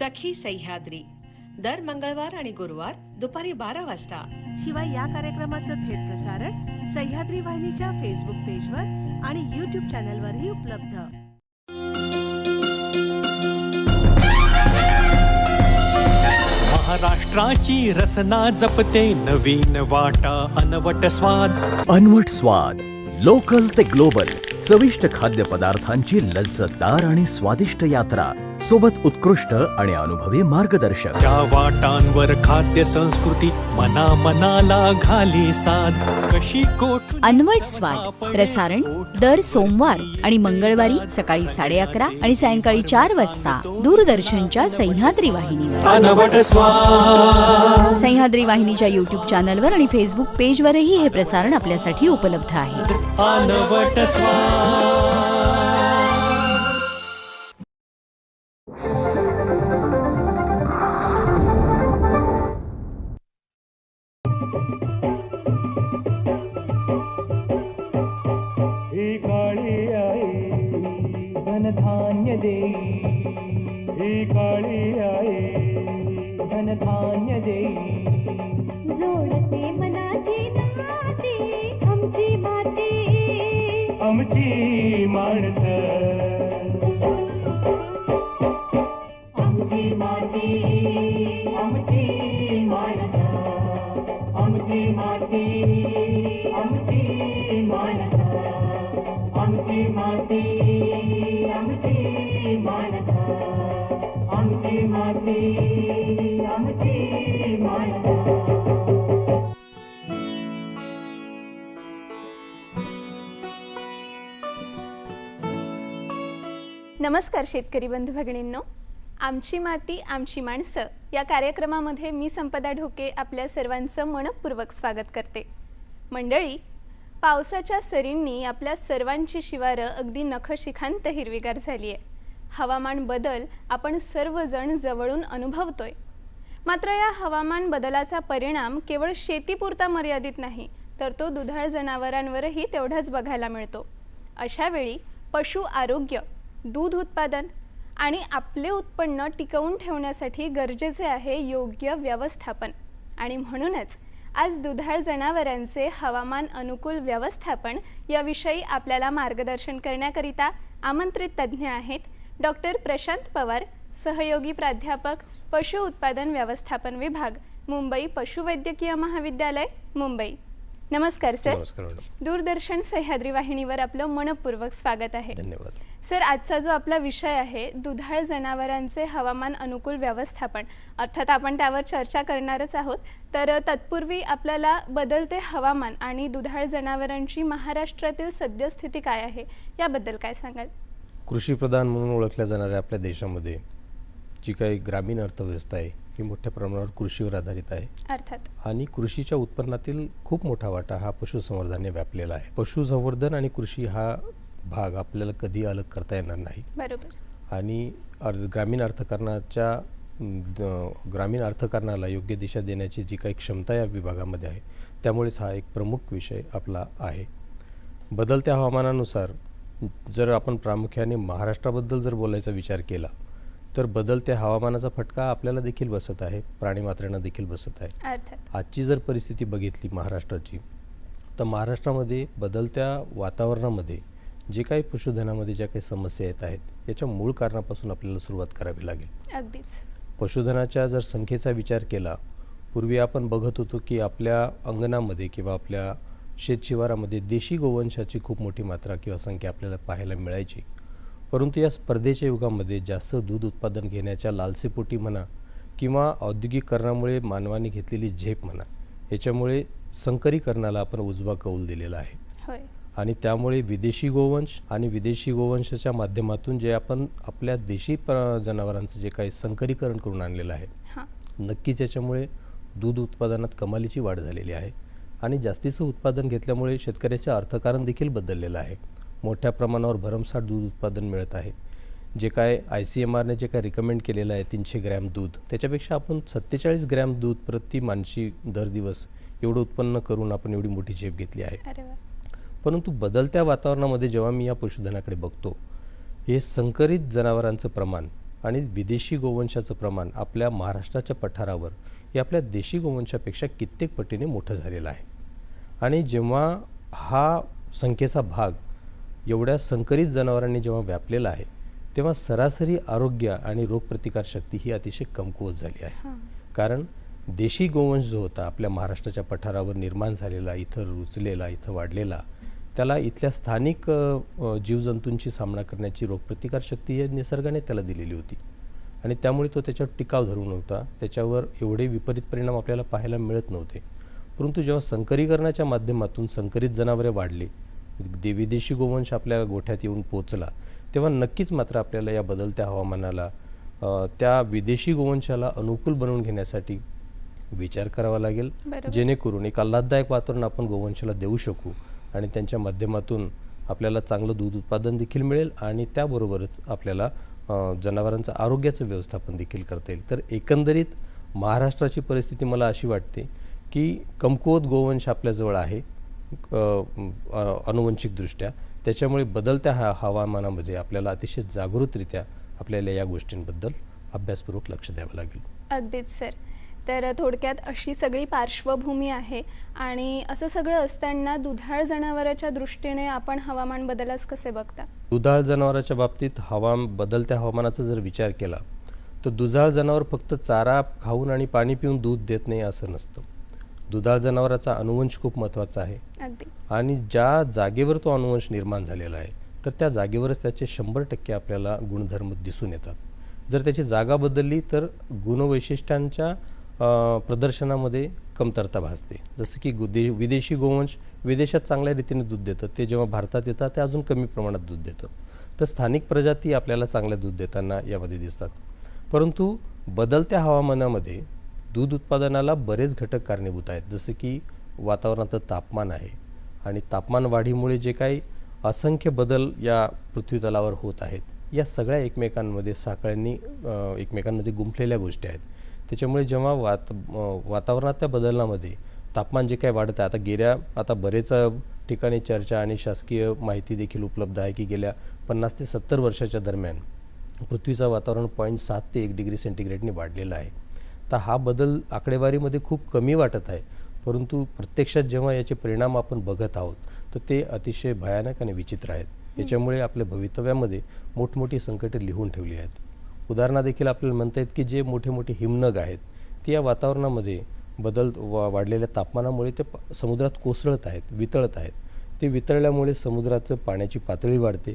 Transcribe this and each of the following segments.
सखी सह्याद्री. दर मंगळवार आणि गुरुवार दुपारी बारा वाजता. शिवाय या कार्यक्रमाचं थेट प्रसारण सह्याद्री वाहिनीच्या फेसबुक पेजवर आणि युट्यूब चॅनलवरही उपलब्ध. महाराष्ट्राची रसना जपते नवीन वाटा अनवट स्वाद. अनवट स्वाद लोकल ते ग्लोबल चविष्ट खाद्यपदार्थांची लज्जतदार आणि स्वादिष्ट यात्रा. सोबत उत्कृष्ट आणि अनुभवी मार्गदर्शक. त्या वाटांवर खाद्य संस्कृती मना मनाला घाली साध कशी कोठ अनवट स्वाद. प्रसारण दर सोमवार आणि मंगळवारी सकाळी साडे अकरा आणि सायंकाळी चार वाजता. दूरदर्शनच्या सह्याद्री वाहिनीवर. अनवट स्वाद. सह्याद्री वाहिनीच्या युट्यूब चॅनलवर आणि फेसबुक पेजवरही हे प्रसारण आपल्यासाठी उपलब्ध आहे. अनवट माती आमची आमची माती आमची नमस्कार शेतकरी बंधू भगिनींनो. आमची माती आमची माणसं या कार्यक्रमामध्ये मी संपदा ढोके आपल्या सर्वांचं मनपूर्वक स्वागत करते. मंडळी पावसाच्या सरींनी आपल्या सर्वांची शिवारं अगदी नखशिखांत हिरवीगार झाली आहे हवामान बदल आपण सर्वजण जवळून अनुभवतोय. मात्र या हवामान बदलाचा परिणाम केवळ शेतीपुरता मर्यादित नाही तर तो दुधाळ जनावरांवरही तेवढाच बघायला मिळतो. अशावेळी पशु आरोग्य दूध उत्पादन आणि आपले उत्पन्न टिकवून ठेवण्यासाठी गरजेचे आहे योग्य व्यवस्थापन. आणि म्हणूनच आज दुधाळ जनावरांचे हवामान अनुकूल व्यवस्थापन याविषयी आपल्याला मार्गदर्शन करण्याकरिता आमंत्रित तज्ज्ञ आहेत डॉक्टर प्रशांत पवार सहयोगी प्राध्यापक पशु उत्पादन व्यवस्थापन विभाग मुंबई पशुवैद्यकीय महाविद्यालय मुंबई. नमस्कार सर. दूरदर्शन सह्याद्री वाहिनीवर आपलं मनपूर्वक स्वागत आहे. धन्यवाद. सर आजचा जो आपला विषय आहे दुधाळ जनावरांचे हवामान अनुकूल व्यवस्थापन अर्थात आपण त्यावर चर्चा करणारच आहोत. तर तत्पूर्वी आपल्याला बदलते हवामान आणि दुधाळ जनावरांची महाराष्ट्रातील सद्यस्थिती काय आहे याबद्दल काय सांगाल? कृषीप्रधान म्हणून ओळखल्या जाणाऱ्या आपल्या देशामध्ये जी काही ग्रामीण अर्थव्यवस्था आहे ही मोठ्या प्रमाणावर कृषीवर आधारित आहे. अर्थात? आणि कृषीच्या उत्पन्नातील खूप मोठा वाटा हा पशुसंवर्धनाने व्यापलेला आहे. पशुसंवर्धन आणि कृषी हा भाग आपल्याला कधी अलग करता येणार नाही. बरोबर. आणि ग्रामीण अर्थकारणाच्या ग्रामीण अर्थकारणाला योग्य दिशा देण्याची जी काही क्षमता या विभागामध्ये आहे त्यामुळेच हा एक प्रमुख विषय आपला आहे. बदलत्या हवामानानुसार जर आपण प्रामुख्याने महाराष्ट्राबद्दल जर बोलायचा विचार केला तर बदलत्या हवामानाचा फटका आपल्याला देखील बसत आहे प्राणीमात्रांना देखील बसत आहे. आजची जर परिस्थिती बघितली महाराष्ट्राची तर महाराष्ट्रामध्ये बदलत्या वातावरणामध्ये जे काही पशुधनामध्ये ज्या काही समस्या येत आहेत याच्या मूळ कारणापासून आपल्याला सुरुवात करावी लागेल. अगदीच. पशुधनाच्या जर संख्येचा विचार केला पूर्वी आपण बघत होतो की आपल्या अंगणामध्ये किंवा आपल्या शेतशिवारामध्ये देशी गोवंशाची खूप मोठी मात्रा किंवा संख्या आपल्याला पाहायला मिळायची. परंतु या स्पर्धेच्या युगामध्ये जास्त दूध उत्पादन घेण्याच्या लालसेपोटी म्हणा किंवा औद्योगिकरणामुळे मानवाने घेतलेली झेप म्हणा याच्यामुळे संकरीकरणाला आपण उजवा कौल दिलेला आहे. होय. आणि त्यामुळे विदेशी गोवंश आणि विदेशी गोवंशाच्या माध्यमातून जे आपण आपल्या देशी जनावरांचं जे काही संकरीकरण करून आणलेलं आहे नक्कीच याच्यामुळे दूध उत्पादनात कमालीची वाढ झालेली आहे. आणि जास्तीचं उत्पादन घेतल्यामुळे शेतकऱ्याचं अर्थकारण देखील बदललेलं आहे. मोठ्या प्रमाणावर भरमसाठ दूध उत्पादन मिळत आहे. जे काय आय सी एम आरने जे काय रिकमेंड केलेलं आहे तीनशे ग्रॅम दूध त्याच्यापेक्षा आपण सत्तेचाळीस ग्रॅम दूध प्रति मानशी दर दिवस एवढं उत्पन्न करून आपण एवढी मोठी झेप घेतली आहे. परंतु बदलत्या वातावरणामध्ये जेव्हा मी या पशुधनाकडे बघतो हे संकरित जनावरांचं प्रमाण आणि विदेशी गोवंशाचं प्रमाण आपल्या महाराष्ट्राच्या पठारावर हे आपल्या देशी गोवंशापेक्षा कित्येक पटीने मोठं झालेलं आहे. आणि जेव्हा हा संख्येचा भाग एवढ्या संकरित जनावरांनी जेव्हा व्यापलेला आहे तेव्हा सरासरी आरोग्य आणि रोगप्रतिकारशक्ती ही अतिशय कमकुवत झाली आहे. कारण देशी गोवंश जो होता आपल्या महाराष्ट्राच्या पठारावर निर्माण झालेला इथं रुचलेला इथं वाढलेला त्याला इथल्या स्थानिक जीवजंतूंशी सामना करण्याची रोगप्रतिकारशक्ती निसर्गाने त्याला दिलेली होती. आणि त्यामुळे तो त्याच्यावर टिकाव धरून नव्हता. त्याच्यावर एवढे विपरीत परिणाम आपल्याला पाहायला मिळत नव्हते. परंतु जेव्हा संकरीकरणाच्या माध्यमातून संकरित जनावरे वाढली विदेशी गोवंश आपल्या गोठ्यात येऊन पोचला तेव्हा नक्कीच मात्र आपल्याला या बदलत्या हवामानाला त्या विदेशी गोवंशाला अनुकूल बनवून घेण्यासाठी विचार करावा लागेल. जेणेकरून एक आल्हाददायक वातावरण आपण गोवंशाला देऊ शकू. आणि त्यांच्या माध्यमातून आपल्याला चांगलं दूध उत्पादन देखील मिळेल आणि त्याबरोबरच आपल्याला जनावरांचं आरोग्याचं व्यवस्थापन देखील करता येईल. तर एकंदरीत महाराष्ट्राची परिस्थिती मला अशी वाटते की कमकुवत गोवंश आपल्याजवळ आहे अनुवंशिकदृष्ट्या. त्याच्यामुळे बदलत्या हा हवामानामध्ये आपल्याला अतिशय जागृतरित्या आपल्याला या गोष्टींबद्दल अभ्यासपूर्वक लक्ष द्यावं लागेल. अगदीच सर. तर थोडक्यात अशी सगळी पार्श्वभूमी आहे आणि असं सगळं असताना दुधाळ जनावराच्या दृष्टीने आपण हवामान बदलास कसे बघता? दुधाळ जनावराच्या बाबतीत हवा बदलत्या हवामानाचा जर विचार केला तर दुधाळ जनावर फक्त चारा खाऊन आणि पाणी पिऊन दूध देत नाही असं नसतं. दुधाळ जनावराचा अनुवंश खूप महत्त्वाचा आहे. आणि ज्या जागेवर तो अनुवंश निर्माण झालेला आहे तर त्या जागेवरच त्याचे शंभर टक्के आपल्याला गुणधर्म दिसून येतात. जर त्याची जागा बदलली तर गुणवैशिष्ट्यांच्या प्रदर्शनामध्ये कमतरता भासते. जसं की गु- दे विदेशी गोवंश विदेशात चांगल्या रीतीने दूध देतं. ते जेव्हा भारतात येतात ते अजून कमी प्रमाणात दूध देतं. तर स्थानिक प्रजाती आपल्याला चांगल्या दूध देताना यामध्ये दिसतात. परंतु बदलत्या हवामानामध्ये दूध उत्पादनाला बरेच घटक कारणीभूत आहेत. जसं की वातावरणाचं तापमान आहे आणि तापमान वाढीमुळे जे काही असंख्य बदल या पृथ्वीतलावर होत आहेत या सगळ्या एकमेकांमध्ये साखळ्यांनी एकमेकांमध्ये गुंफलेल्या गोष्टी आहेत. त्याच्यामुळे जेव्हा वात वातावरणातल्या बदलामध्ये तापमान जे काही वाढत आहे आता गेल्या आता बरेच ठिकाणी चर्चा आणि शासकीय माहिती देखील उपलब्ध आहे की गेल्या पन्नास ते सत्तर वर्षाच्या दरम्यान पृथ्वीचं वातावरण पॉईंट सात ते एक डिग्री सेंटीग्रेडने वाढलेलं आहे. तर हा बदल आकडेवारीमध्ये खूप कमी वाटत आहे. परंतु प्रत्यक्षात जेव्हा याचे परिणाम आपण बघत आहोत तर ते अतिशय भयानक आणि विचित्र आहेत. याच्यामुळे आपल्या भवितव्यामध्ये मोठमोठी संकटे लिहून ठेवली आहेत. उदाहरणा देखील आपल्याला म्हणता येत की जे मोठे मोठे हिमनग आहेत ते या वातावरणामध्ये बदल वा वाढलेल्या तापमानामुळे ते समुद्रात कोसळत आहेत वितळत आहेत. ते वितळल्यामुळे समुद्राचं पाण्याची पातळी वाढते.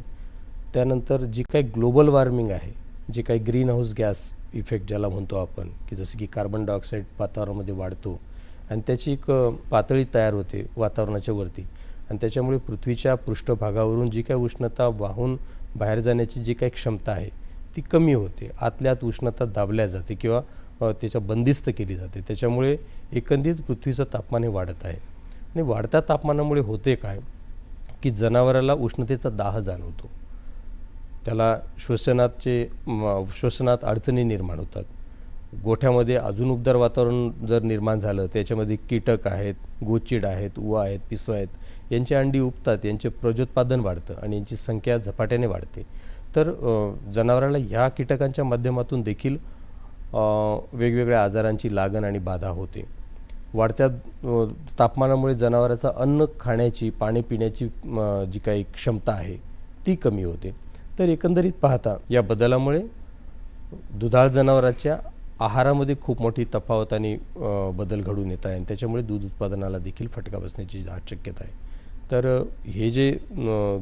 त्यानंतर जी काही ग्लोबल वॉर्मिंग आहे जे काही ग्रीन हाऊस गॅस इफेक्ट ज्याला म्हणतो आपण की जसं की कार्बन डायऑक्साईड वातावरणामध्ये वाढतो आणि त्याची एक पातळी तयार होते वातावरणाच्या वरती. आणि त्याच्यामुळे पृथ्वीच्या पृष्ठभागावरून जी काही उष्णता वाहून बाहेर जाण्याची जी काही क्षमता आहे ती कमी होते. आतल्यात उष्णता दाबल्या जाते किंवा त्याच्या बंदिस्त केली जाते. त्याच्यामुळे एकंदरीत पृथ्वीचं तापमान हे वाढत आहे. आणि वाढत्या तापमानामुळे होते काय? की जनावराला उष्णतेचा दाह जाणवतो. त्याला श्वसनाचे श्वसनात अडचणी निर्माण होतात. गोठ्यामध्ये अजून उबदार वातावरण जर निर्माण झालं त्याच्यामध्ये कीटक आहेत गोचिड आहेत उवा आहेत पिसवा आहेत यांची अंडी उपतात यांचे प्रजोत्पादन वाढतं आणि यांची संख्या झपाट्याने वाढते. तर जनावराला ह्या कीटकांच्या माध्यमातून देखील वेगवेगळ्या आजारांची लागण आणि बाधा होते. वाढत्या तापमानामुळे जनावराचं अन्न खाण्याची पाणी पिण्याची जी काही क्षमता आहे ती कमी होते. तर एकंदरीत पाहता या बदलामुळे दुधाळ जनावराच्या आहारामध्ये खूप मोठी तफावत आणि बदल घडून येत आहे आणि त्याच्यामुळे दूध उत्पादनाला देखील फटका बसण्याची दाट शक्यता आहे. तर हे जे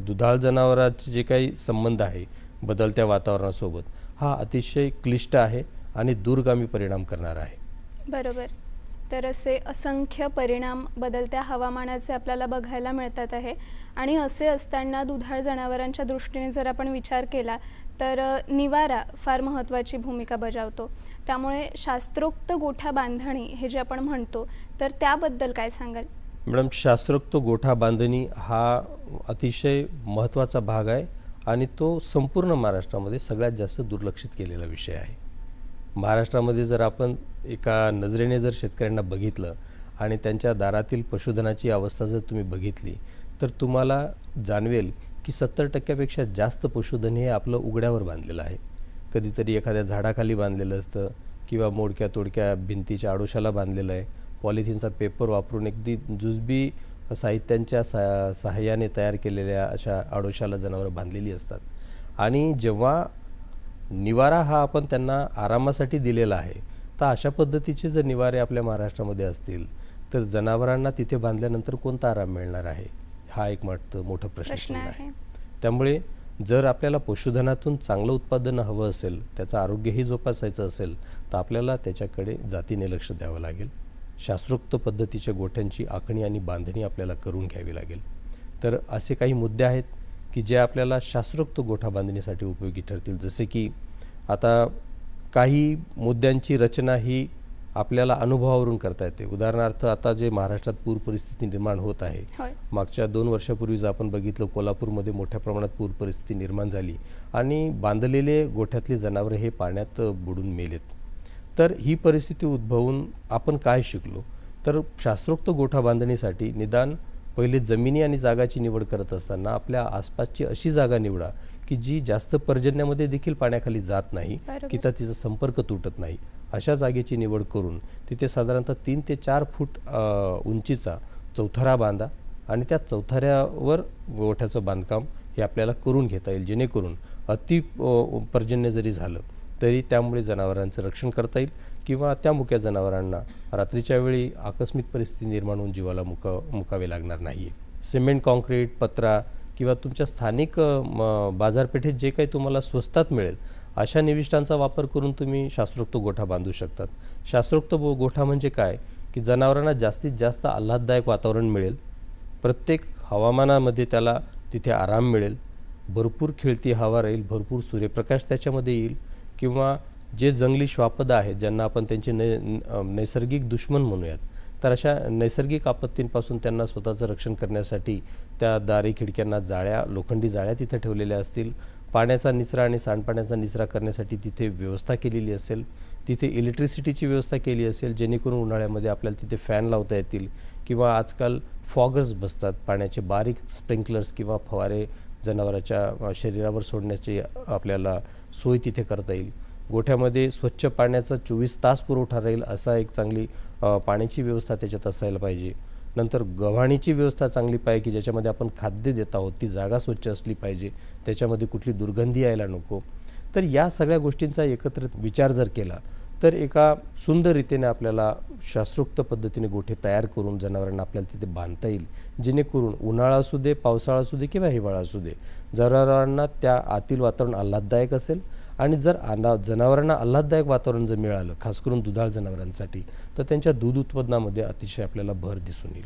दुधाळ जनावराचे जे काही संबंध आहे बदलत्या वातावरणासोबत. हा अतिशय क्लिष्ट आहे आणि दूरगामी परिणाम करणारा आहे. बरोबर. तर असे असंख्य परिणाम बदलत्या हवामानाचे आपल्याला बघायला मिळतात आहे. आणि असे असताना दुधाळ जनावरांच्या दृष्टीने जर आपण विचार केला तर निवारा फार महत्त्वाची भूमिका बजावतो. त्यामुळे शास्त्रोक्त गोठा बांधणी हे जे आपण म्हणतो तर त्याबद्दल काय सांगाल? मॅडम शास्त्रोक्त गोठा बांधणी हा अतिशय महत्त्वाचा भाग आहे. आणि तो संपूर्ण महाराष्ट्रामध्ये सगळ्यात जास्त दुर्लक्षित केलेला विषय आहे. महाराष्ट्रामध्ये जर आपण एका नजरेने जर शेतकऱ्यांना बघितलं आणि त्यांच्या दारातील पशुधनाची अवस्था जर तुम्ही बघितली तर तुम्हाला जाणवेल की सत्तर टक्क्यापेक्षा जास्त पशुधन हे आपलं उघड्यावर बांधलेलं आहे. कधीतरी एखाद्या झाडाखाली बांधलेलं असतं किंवा मोडक्या तोडक्या भिंतीच्या आडोशाला बांधलेलं आहे. पॉलिथिनचा पेपर वापरून अगदी जुजबी साहित्यांच्या सा सहाय्याने तयार केलेल्या अशा आडोशाला जनावरं बांधलेली असतात. आणि जेव्हा निवारा हा आपण त्यांना आरामासाठी दिलेला आहे तर अशा पद्धतीचे जर निवारे आपल्या महाराष्ट्रामध्ये असतील तर जनावरांना तिथे बांधल्यानंतर कोणता आराम मिळणार आहे? हा एक मोठं मोठं प्रश्न आहे. त्यामुळे जर आपल्याला पशुधनातून चांगलं उत्पादन हवं असेल त्याचं आरोग्यही जोपासायचं असेल तर आपल्याला त्याच्याकडे जातीने लक्ष द्यावं लागेल. शास्त्रोक्त पद्धतीच्या गोठ्यांची आखणी आणि बांधणी आपल्याला करून घ्यावी लागेल. तर असे काही मुद्दे आहेत की जे आपल्याला शास्त्रोक्त गोठा बांधणीसाठी उपयोगी ठरतील. जसे की आता काही मुद्द्यांची रचना ही आपल्याला अनुभवावरून करता येते. उदाहरणार्थ आता जे महाराष्ट्रात पूर परिस्थिती निर्माण होत आहे. मागच्या दोन वर्षापूर्वीच आपण बघितलं कोल्हापूरमध्ये मोठ्या प्रमाणात पूर परिस्थिती निर्माण झाली आणि बांधलेले गोठ्यातली जनावरं हे पाण्यात बुडून मेलेत. तर ही परिस्थिती उद्भवून आपण काय शिकलो तर शास्त्रोक्त गोठा बांधणीसाठी निदान पहिले जमिनी आणि जागाची निवड करत असताना आपल्या आसपासची अशी जागा निवडा की जी जास्त पर्जन्यामध्ये देखील पाण्याखाली जात नाही बरोबर. की तर तिचा संपर्क तुटत नाही अशा जागेची निवड करून तिथे साधारणतः तीन ते चार फूट उंचीचा चौथरा बांधा आणि त्या चौथऱ्यावर गोठ्याचं बांधकाम हे आपल्याला करून घेता येईल जेणेकरून अति पर्जन्य जरी झालं तरी त्यामुळे जनावरांचं रक्षण करता येईल किंवा त्या मुक्या जनावरांना रात्रीच्या वेळी आकस्मिक परिस्थिती निर्माण होऊन जीवाला मुका मुकावे लागणार नाही सिमेंट कॉन्क्रीट पत्रा किंवा तुमच्या स्थानिक म, बाजारपेठेत जे काही तुम्हाला स्वस्तात मिळेल अशा निविष्ठांचा वापर करून तुम्ही शास्त्रोक्त गोठा बांधू शकतात. शास्त्रोक्त गो- गोठा म्हणजे काय? की जनावरांना जास्तीत जास्त आल्हाददायक वातावरण मिळेल प्रत्येक हवामानामध्ये त्याला तिथे आराम मिळेल भरपूर खेळती हवा राहील भरपूर सूर्यप्रकाश त्याच्यामध्ये येईल किंवा जे जंगली श्वापद आहेत ज्यांना आपण त्यांचे नै नैसर्गिक दुश्मन म्हणूयात तर अशा नैसर्गिक आपत्तींपासून त्यांना स्वतःचं रक्षण करण्यासाठी त्या दारी खिडक्यांना जाळ्या लोखंडी जाळ्या तिथे ठेवलेल्या असतील. पाण्याचा निचरा आणि सांडपाण्याचा निचरा करण्यासाठी तिथे व्यवस्था केलेली असेल. तिथे इलेक्ट्रिसिटीची व्यवस्था केली असेल जेणेकरून उन्हाळ्यामध्ये आपल्याला तिथे फॅन लावता येतील किंवा आजकाल फॉगर्स बसतात पाण्याचे बारीक स्प्रिंकलर्स किंवा फवारे जनावराच्या शरीरावर सोडण्याची आपल्याला सोय तिथे करता येईल. गोठ्यामध्ये स्वच्छ पाण्याचा चोवीस तास पुरवठा राहील असा एक चांगली पाण्याची व्यवस्था त्याच्यात असायला पाहिजे. नंतर गव्हाणीची व्यवस्था चांगली पाहिजे की ज्याच्यामध्ये आपण खाद्य देत आहोत ती जागा स्वच्छ असली पाहिजे त्याच्यामध्ये कुठली दुर्गंधी यायला नको. तर या सगळ्या गोष्टींचा एकत्रित विचार जर केला तर एका सुंदर रीतीने आपल्याला शास्त्रोक्त पद्धतीने गोठे तयार करून जनावरांना आपल्याला तिथे बांधता येईल. जेणेकरून उन्हाळा असू दे पावसाळा असू दे किंवा हिवाळा असू दे जनावरांना त्या आतील वातावरण आल्हाददायक असेल. आणि जर आना जनावरांना आल्हाददायक वातावरण जर मिळालं खास करून दुधाळ जनावरांसाठी तर त्यांच्या दूध उत्पादनामध्ये अतिशय आपल्याला भर दिसून येईल.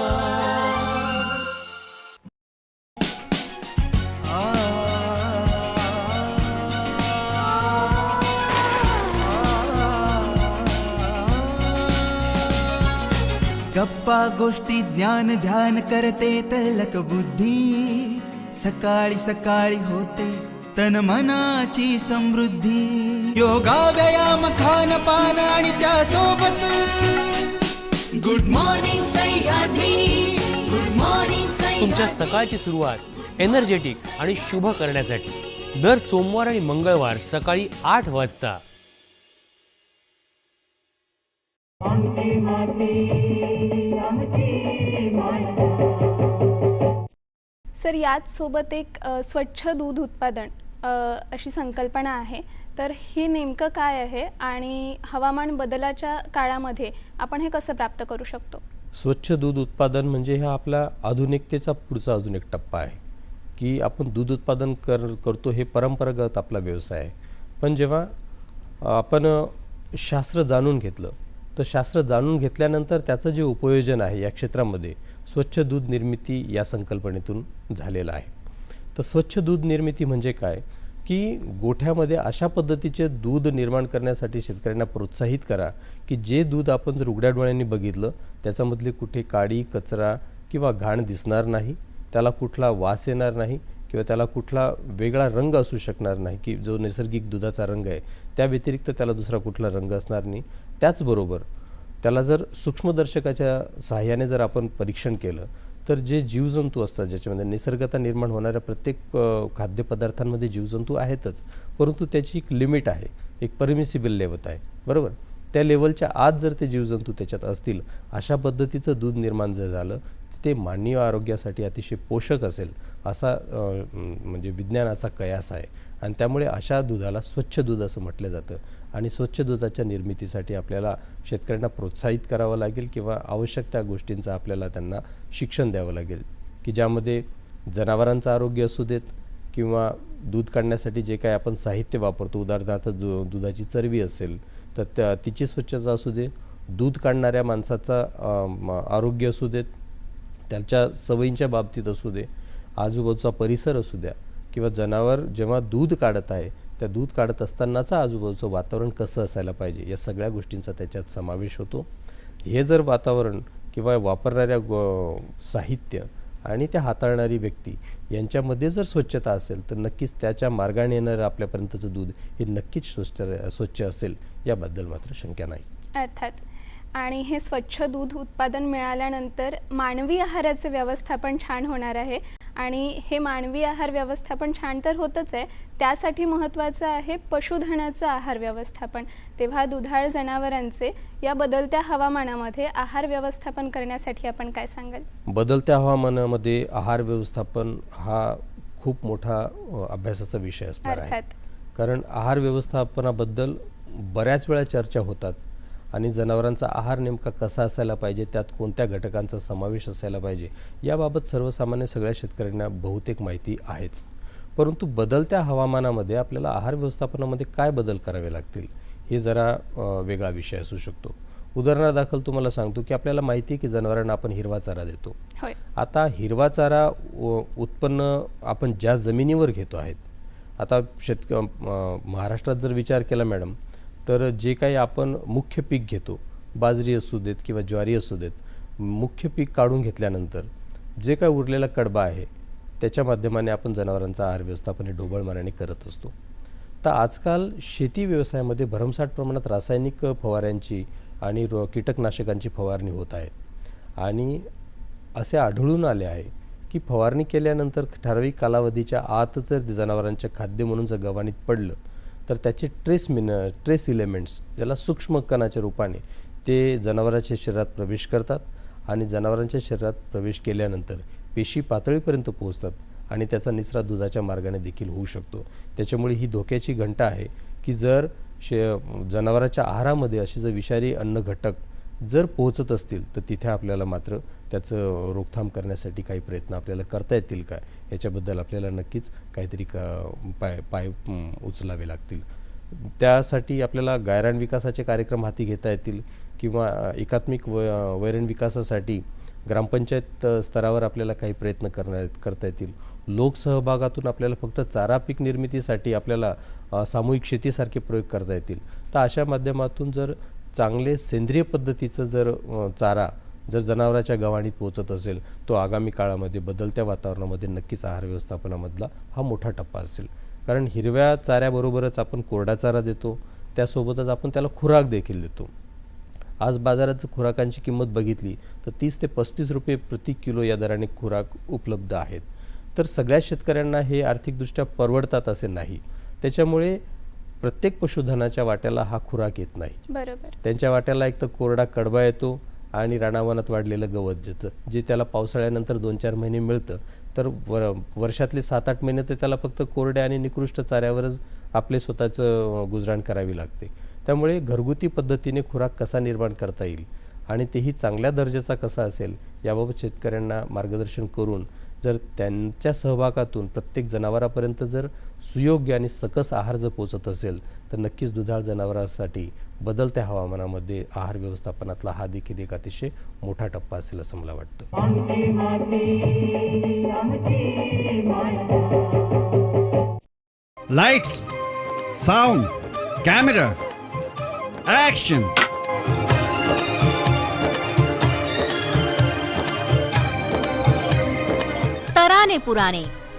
गोष्टी ज्ञान ध्यान करते तळक बुद्धी. सकाळी सकाळी होते तन मनाची समृद्धी. योगा व्यायाम खान पान आणि त्यासोबत. Good morning Sahyadri. Good morning तुमच्या सकाळची सुरुवात एनर्जेटिक आणि शुभ करण्यासाठी. दर सोमवार आणि मंगळवार सकाळी आठ वाजता. आमची माती. सर याच सोबत एक स्वच्छ दूध उत्पादन अशी संकल्पना आहे. तर हे नेमकं काय आहे आणि हवामान बदलाच्या काळामध्ये आपण हे कसं प्राप्त करू शकतो? स्वच्छ दूध उत्पादन म्हणजे हा आपला आधुनिकतेचा पुढचा अजून एक टप्पा आहे. की आपण दूध उत्पादन कर करतो हे परंपरागत आपला व्यवसाय आहे. पण जेव्हा आपण शास्त्र जाणून घेतलं तर शास्त्र जाणून घेतल्यानंतर त्याचं जे उपयोजन आहे या क्षेत्रामध्ये स्वच्छ दूध निर्मिती या संकल्पनेतून झालेलं आहे. तर स्वच्छ दूध निर्मिती म्हणजे काय? की गोठ्यामध्ये अशा पद्धतीचे दूध निर्माण करण्यासाठी शेतकऱ्यांना प्रोत्साहित करा की जे दूध आपण जर उघड्या डोळ्यांनी बघितलं त्याच्यामधले कुठे काडी कचरा किंवा घाण दिसणार नाही त्याला कुठला वास येणार नाही किंवा त्याला कुठला वेगळा रंग असू शकणार नाही की जो नैसर्गिक दुधाचा रंग आहे त्या व्यतिरिक्त त्याला दुसरा कुठला रंग असणार नाही त्याचबरोबर त्याला जर सूक्ष्मदर्शकाच्या सहाय्याने जर आपण परीक्षण केलं तर जे जीवजंतू असतात ज्याच्यामध्ये निसर्गता निर्माण होणाऱ्या प्रत्येक खाद्यपदार्थांमध्ये जीवजंतू आहेतच परंतु त्याची एक लिमिट आहे एक परमिसिबल लेवल आहे बरोबर? त्या लेवलच्या आत जर ते जीवजंतू त्याच्यात असतील अशा पद्धतीचं दूध निर्माण जर झालं तर ते मानवी आरोग्यासाठी अतिशय पोषक असेल असा म्हणजे विज्ञानाचा कयास आहे. आणि त्यामुळे अशा दुधाला स्वच्छ दूध असं म्हटलं जातं. आणि स्वच्छ दुधाच्या निर्मितीसाठी आपल्याला शेतकऱ्यांना प्रोत्साहित करावं लागेल किंवा आवश्यक त्या गोष्टींचं आपल्याला त्यांना शिक्षण द्यावं लागेल. की ज्यामध्ये जनावरांचं आरोग्य असू देत किंवा दूध काढण्यासाठी जे काही आपण साहित्य वापरतो उदाहरणार्थ दु दुधाची चरबी असेल तर त्या तिची स्वच्छता असू दे दूध काढणाऱ्या माणसाचा आरोग्य असू देत त्याच्या सवयींच्या बाबतीत असू दे आजूबाजूचा परिसर असू द्या किंवा जनावर जेव्हा दूध काढत आहे त्या दूध काढत असतानाचं आजूबाजूचं वातावरण कसं असायला पाहिजे या सगळ्या गोष्टींचा त्याच्यात समावेश होतो. हे जर वातावरण किंवा वापरणाऱ्या ग साहित्य आणि त्या हाताळणारी व्यक्ती यांच्यामध्ये जर स्वच्छता असेल तर नक्कीच त्याच्या मार्गाने येणारं आपल्यापर्यंतचं दूध हे नक्कीच स्वच्छ स्वच्छ असेल याबद्दल मात्र शंका नाही. अर्थात आणि हे स्वच्छ दूध उत्पादन मिळाल्यानंतर मानवी आहाराचे व्यवस्थापन छान होणार आहे. आणि हे मानवी आहार व्यवस्थापन छान तर होतच आहे. त्यासाठी महत्त्वाचं आहे पशुधनाचं आहार व्यवस्थापन. तेव्हा दुधाळ जनावरांचे या बदलत्या हवामानामध्ये आहार व्यवस्थापन करण्यासाठी आपण काय सांगाल? बदलत्या हवामानामध्ये आहार व्यवस्थापन हा खूप मोठा अभ्यासाचा विषय असणार आहे. कारण आहार व्यवस्थापनाबद्दल बऱ्याच वेळा चर्चा होतात. आणि जनावरांचा आहार नेमका कसा असायला पाहिजे त्यात कोणत्या घटकांचा समावेश असायला पाहिजे याबाबत सर्वसामान्य सगळ्या शेतकऱ्यांना बहुतेक माहिती आहेच. परंतु बदलत्या हवामानामध्ये आपल्याला आहार व्यवस्थापनामध्ये काय बदल करावे लागतील हे जरा वेगळा विषय असू शकतो. उदाहरणादाखल तुम्हाला सांगतो की आपल्याला माहिती आहे की जनावरांना आपण हिरवा चारा देतो. आता हिरवा चारा उत्पन्न आपण ज्या जमिनीवर घेतो आहेत आता शेतक महाराष्ट्रात जर विचार केला मॅडम तर जे काही आपण मुख्य पीक घेतो बाजरी असू देत किंवा ज्वारी असू देत मुख्य पीक काढून घेतल्यानंतर जे काही उरलेला कडबा आहे त्याच्या माध्यमाने आपण जनावरांचा आहार व्यवस्थापन हे ढोबळमानाने करत असतो. तर आजकाल शेती व्यवसायामध्ये भरमसाठ प्रमाणात रासायनिक फवाऱ्यांची आणि र कीटकनाशकांची फवारणी होत आहे. आणि असे आढळून आले आहे की फवारणी केल्यानंतर ठराविक कालावधीच्या आत जर जनावरांच्या खाद्य म्हणून जर गव्हाणीत पडलं तर त्याचे ट्रेस मिन ट्रेस इलेमेंट्स ज्याला सूक्ष्म कणाच्या रूपाने ते जनावरांच्या शरीरात प्रवेश करतात आणि जनावरांच्या शरीरात प्रवेश केल्यानंतर पेशी पातळीपर्यंत पोहोचतात आणि त्याचा निचरा दुधाच्या मार्गाने देखील होऊ शकतो. त्याच्यामुळे ही धोक्याची घंटा आहे की जर शे जनावराच्या आहारामध्ये असे जर विषारी अन्न घटक जर पोहोचत असतील तर तिथे आपल्याला मात्र त्याचं रोकथाम करण्यासाठी काही प्रयत्न आपल्याला करता येतील का? याच्याबद्दल आपल्याला नक्कीच काहीतरी का पाय पाय उचलावे लागतील. त्यासाठी आपल्याला गायरान विकासाचे कार्यक्रम हाती घेता येतील किंवा एकात्मिक व वैरण विकासासाठी ग्रामपंचायत स्तरावर आपल्याला काही प्रयत्न करणार करता येतील. लोकसहभागातून आपल्याला फक्त चारा पीक निर्मितीसाठी आपल्याला सामूहिक शेतीसारखे प्रयोग करता येतील. तर अशा माध्यमातून जर चांगले सेंद्रिय पद्धतीचं जर चारा जर जनावराच्या गव्हाणीत पोचत असेल तो आगामी काळामध्ये बदलत्या वातावरणामध्ये नक्कीच आहार व्यवस्थापनामधला हा मोठा टप्पा असेल. कारण हिरव्या चाऱ्याबरोबरच आपण कोरडा चारा देतो त्यासोबतच आपण त्याला खुराक देखील देतो. आज बाजारात जर खुराकांची किंमत बघितली तर तीस ते पस्तीस रुपये प्रति किलो या दराने खुराक उपलब्ध आहेत. तर सगळ्या शेतकऱ्यांना हे आर्थिकदृष्ट्या परवडतात असे नाही. त्याच्यामुळे प्रत्येक पशुधनाच्या वाट्याला हा खुराक येत नाही. बरोबर. त्यांच्या वाट्याला एक तर कोरडा कडबा येतो आणि रानावनात वाढलेलं गवत जतं जे त्याला पावसाळ्यानंतर दोन चार महिने मिळतं. तर वर वर्षातले सात आठ महिने तर त्याला फक्त कोरड्या आणि निकृष्ट चाऱ्यावरच आपले स्वतःचं गुजराण करावी लागते. त्यामुळे घरगुती पद्धतीने खुराक कसा निर्माण करता येईल आणि तेही चांगल्या दर्जाचा कसा असेल याबाबत शेतकऱ्यांना मार्गदर्शन करून जर त्यांच्या सहभागातून प्रत्येक जनावरापर्यंत जर सुयोग्य आणि सकस आहार जर पोचत असेल तर नक्कीच दुधाळ जनावरांसाठी बदलत्या हवामानामध्ये आहार व्यवस्थापनातला हा देखील एक अतिशय मोठा टप्पा असेल असं मला वाटतं. लाइट्स साउंड कैमरा एक्शन तराने पुराणे.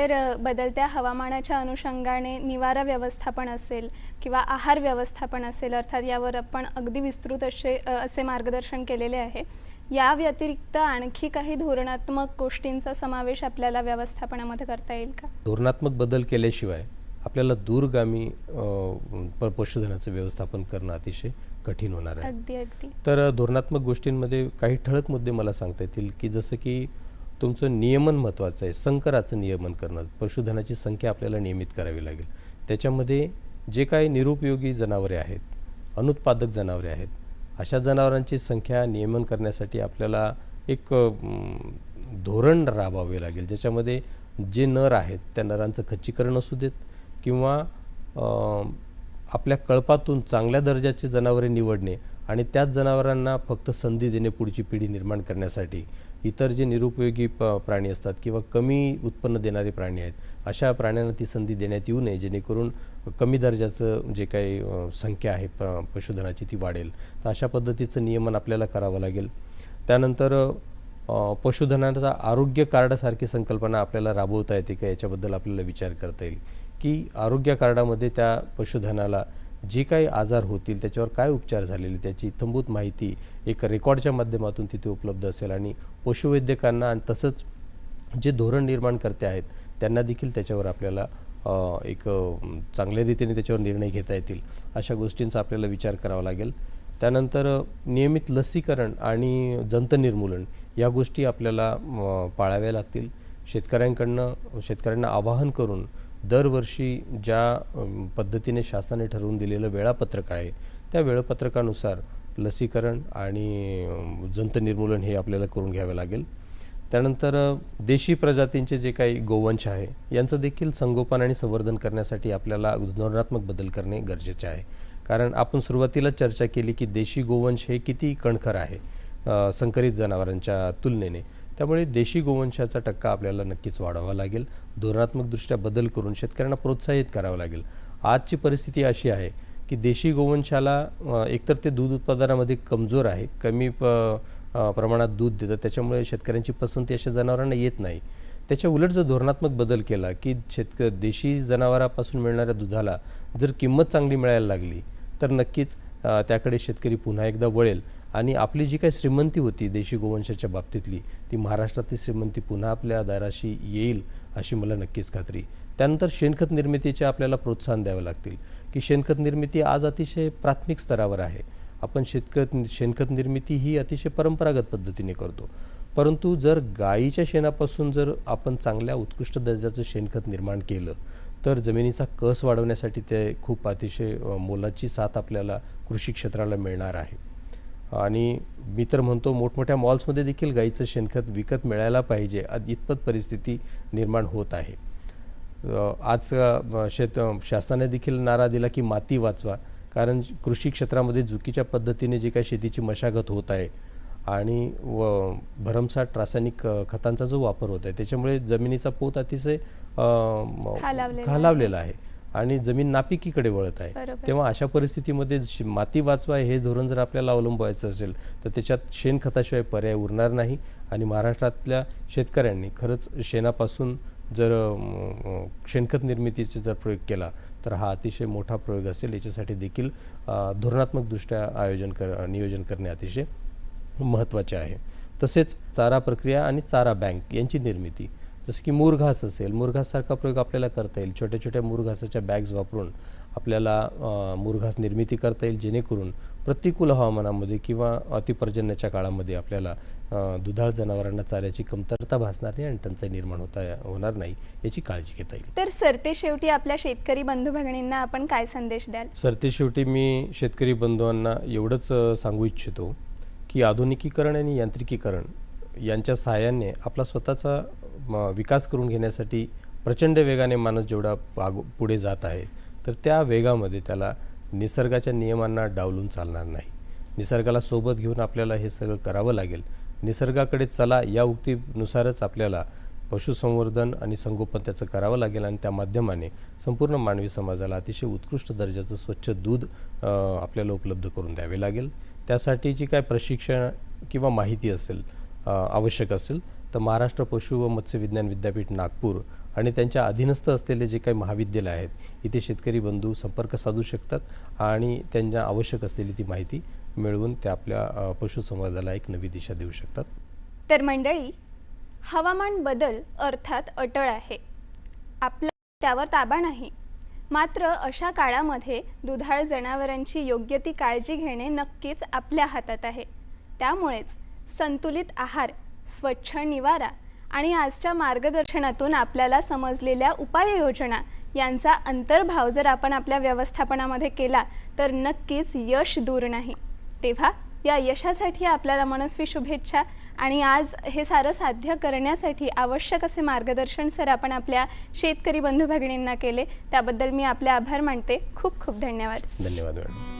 अ, बदलत्या हवामानाच्या अनुषंगाने निवारा व्यवस्थापन असेल किंवा आहार व्यवस्थापन असेल अर्थात यावर आपण अगदी विस्तृत असे असे मार्गदर्शन केलेले आहे. या व्यतिरिक्त आणखी काही धोरणात्मक गोष्टींचा समावेश आपल्याला व्यवस्थापनामध्ये करता येईल का? धोरणात्मक बदल केल्याशिवाय आपल्याला दूरगामी पशुधनाचं व्यवस्थापन करणं अतिशय कठीण होणार आहे. अगदी अगदी. तर धोरणात्मक गोष्टींमध्ये काही ठळक मुद्दे मला सांगता येतील की जसं की तुमचं नियमन महत्त्वाचं आहे. संकराचं नियमन करणं. पशुधनाची संख्या आपल्याला नियमित करावी लागेल. त्याच्यामध्ये जे काही निरुपयोगी जनावरे आहेत अनुत्पादक जनावरे आहेत अशा जनावरांची संख्या नियमन करण्यासाठी आपल्याला एक धोरण राबवावे लागेल. ज्याच्यामध्ये जे नर आहेत त्या नरांचं खच्चीकरण असू देत किंवा आपल्या कळपातून चांगल्या दर्जाचे जनावरे निवडणे आणि त्याच जनावरांना फक्त संधी देणे पुढची पिढी निर्माण करण्यासाठी. इतर जे निरुपयोगी प प्राणी असतात किंवा कमी उत्पन्न देणारे प्राणी आहेत अशा प्राण्यांना ती संधी देण्यात येऊ नये जेणेकरून कमी दर्जाचं जे काही संख्या आहे प पशुधनाची ती वाढेल. तर अशा पद्धतीचं नियमन आपल्याला करावं लागेल. त्यानंतर पशुधनाचा आरोग्य कार्डासारखी संकल्पना आपल्याला राबवता येते का याच्याबद्दल आपल्याला विचार करता येईल. की आरोग्य कार्डामध्ये त्या पशुधनाला जे काही आजार होतील त्याच्यावर काय उपचार झालेले त्याची इत्थंभूत माहिती एक रेकॉर्डच्या माध्यमातून तिथे उपलब्ध असेल. आणि पशुवैद्यकांना आणि तसंच जे धोरण निर्माण करते आहेत त्यांना देखील त्याच्यावर आपल्याला एक चांगल्या रीतीने त्याच्यावर निर्णय घेता येतील अशा गोष्टींचा आपल्याला विचार करावा लागेल. त्यानंतर नियमित लसीकरण आणि जंत निर्मूलन या गोष्टी आपल्याला पाळाव्या लागतील. शेतकऱ्यांकडनं शेतकऱ्यांना आवाहन करून दरवर्षी ज्या पद्धतीने शासनाने ठरवून दिलेलं वेळापत्रक आहे त्या वेळापत्रकानुसार लसीकरण आणि जंतनिर्मूलन जंत निर्मूलन हे आपल्याला करून घ्यावं लागेल. त्यानंतर देशी प्रजातींचे जे काही गोवंश आहे यांचं देखील संगोपन आणि संवर्धन करण्यासाठी आपल्याला धोरणात्मक बदल करणे गरजेचे आहे. कारण आपण सुरुवातीला चर्चा केली की देशी गोवंश हे किती कणखर आहे संकरित जनावरांच्या तुलनेने. त्यामुळे देशी गोवंशाचा टक्का आपल्याला नक्कीच वाढवावा लागेल. धोरणात्मकदृष्ट्या बदल करून शेतकऱ्यांना प्रोत्साहित करावं लागेल. आजची परिस्थिती अशी आहे की देशी गोवंशाला एकतर ते दूध उत्पादनामध्ये कमजोर आहे कमी प प्रमाणात दूध देतं त्याच्यामुळे शेतकऱ्यांची पसंती अशा जनावरांना येत नाही. त्याच्या उलट जर धोरणात्मक बदल केला की शेतक देशी जनावरापासून मिळणाऱ्या दुधाला जर किंमत चांगली मिळायला लागली तर नक्कीच त्याकडे शेतकरी पुन्हा एकदा वळेल. आणि आपली जी काही श्रीमंती होती देशी गोवंशाच्या बाबतीतली ती महाराष्ट्रातली श्रीमंती पुन्हा आपल्या दाराशी येईल अशी मला नक्कीच खात्री. त्यानंतर शेणखत निर्मितीचे आपल्याला प्रोत्साहन द्यावं लागतील की शेणखत निर्मिती आज अतिशय प्राथमिक स्तरावर आहे. आपण शेतकत शेणखत निर्मिती ही अतिशय परंपरागत पद्धतीने करतो. परंतु जर गायीच्या शेणापासून जर आपण चांगल्या उत्कृष्ट दर्जाचं शेणखत निर्माण केलं तर जमिनीचा कस वाढवण्यासाठी ते खूप अतिशय मोलाची साथ आपल्याला कृषी क्षेत्राला मिळणार आहे. आणि मी तर म्हणतो मोठमोठ्या मॉल्समध्ये देखील गाईचं शेणखत विकत मिळायला पाहिजे. इतपत परिस्थिती निर्माण होत आहे. आज शेत शासनाने देखील नारा दिला की माती वाचवा. कारण कृषी क्षेत्रामध्ये चुकीच्या पद्धतीने जी काही शेतीची मशागत होत आहे आणि व भरमसाठ रासायनिक खतांचा जो वापर होत आहे त्याच्यामुळे जमिनीचा पोत अतिशय खालावलेला आहे. आणि जमीन नापिकीकडे वळत आहे. तेव्हा अशा परिस्थितीमध्ये माती वाचवा हे धोरण जर आपल्याला अवलंबायचं असेल तर त्याच्यात शेणखताशिवाय पर्याय उरणार नाही आणि महाराष्ट्रातल्या शेतकऱ्यांनी खरंच शेणापासून जर शेणखत निर्मितीचा जर प्रयोग केला तर हा अतिशय मोठा प्रयोग असेल. याच्यासाठी देखील धोरणात्मकदृष्ट्या आयोजन कर नियोजन करणे अतिशय महत्त्वाचे आहे. तसेच चारा प्रक्रिया आणि चारा बँक यांची निर्मिती. जसं की मुरघास असेल मुरघाससारखा प्रयोग आपल्याला करता येईल. छोट्या छोट्या मुरघासाच्या बॅग्स वापरून आपल्याला मुरघास निर्मिती करता येईल जेणेकरून प्रतिकूल हवामानामध्ये किंवा अतिपर्जन्याच्या काळामध्ये आपल्याला दुधाळ जनावरांना चाऱ्याची कमतरता भासणार नाही आणि टंचाई निर्माण होता होणार नाही याची काळजी घेता येईल. तर सरते शेवटी आपल्या शेतकरी बंधू भगिनींना आपण काय संदेश द्याल? सरते शेवटी मी शेतकरी बंधूंना एवढंच सांगू इच्छितो की आधुनिकीकरण आणि यांत्रिकीकरण यांच्या सहाय्याने आपला स्वतःचा विकास करून घेण्यासाठी प्रचंड वेगाने माणूस जेवढा पाग पुढे जात आहे तर त्या वेगामध्ये त्याला निसर्गाच्या नियमांना डावलून चालणार नाही. निसर्गाला सोबत घेऊन आपल्याला हे सगळं करावं लागेल. निसर्गाकडे चला या उक्तीनुसारच आपल्याला पशुसंवर्धन आणि संगोपन त्याचं करावं लागेल आणि त्या माध्यमाने संपूर्ण मानवी समाजाला अतिशय उत्कृष्ट दर्जाचं स्वच्छ दूध आपल्याला उपलब्ध करून द्यावे लागेल. त्यासाठी जी काय प्रशिक्षण किंवा माहिती असेल आवश्यक असेल तर महाराष्ट्र पशु व मत्स्य विज्ञान विद्यापीठ नागपूर आणि त्यांच्या अधीनस्थ असलेले जे काही महाविद्यालय आहेत इथे शेतकरी बंधू संपर्क साधू शकतात आणि त्यांना आवश्यक असलेली ती माहिती मिळवून ते आपल्या पशुसंवर्धाला एक नवी दिशा देऊ शकतात. तर मंडळी हवामान बदल अर्थात अटळ आहे. आपला त्यावर ताबा नाही. मात्र अशा काळामध्ये दुधाळ जनावरांची योग्य ती काळजी घेणे नक्कीच आपल्या हातात आहे. त्यामुळेच संतुलित आहार स्वच्छ निवारा आणि आजच्या मार्गदर्शनातून आपल्याला समजलेल्या उपाययोजना यांचा अंतर्भाव जर आपण आपल्या व्यवस्थापनामध्ये केला तर नक्कीच यश दूर नाही. तेव्हा या यशासाठी आपल्याला मनस्वी शुभेच्छा आणि आज हे सारं साध्य करण्यासाठी आवश्यक असे मार्गदर्शन सर आपण आपल्या शेतकरी बंधू भगिनींना केले त्याबद्दल मी आपले आभार मानते. खूप खूप धन्यवाद. धन्यवाद मॅडम.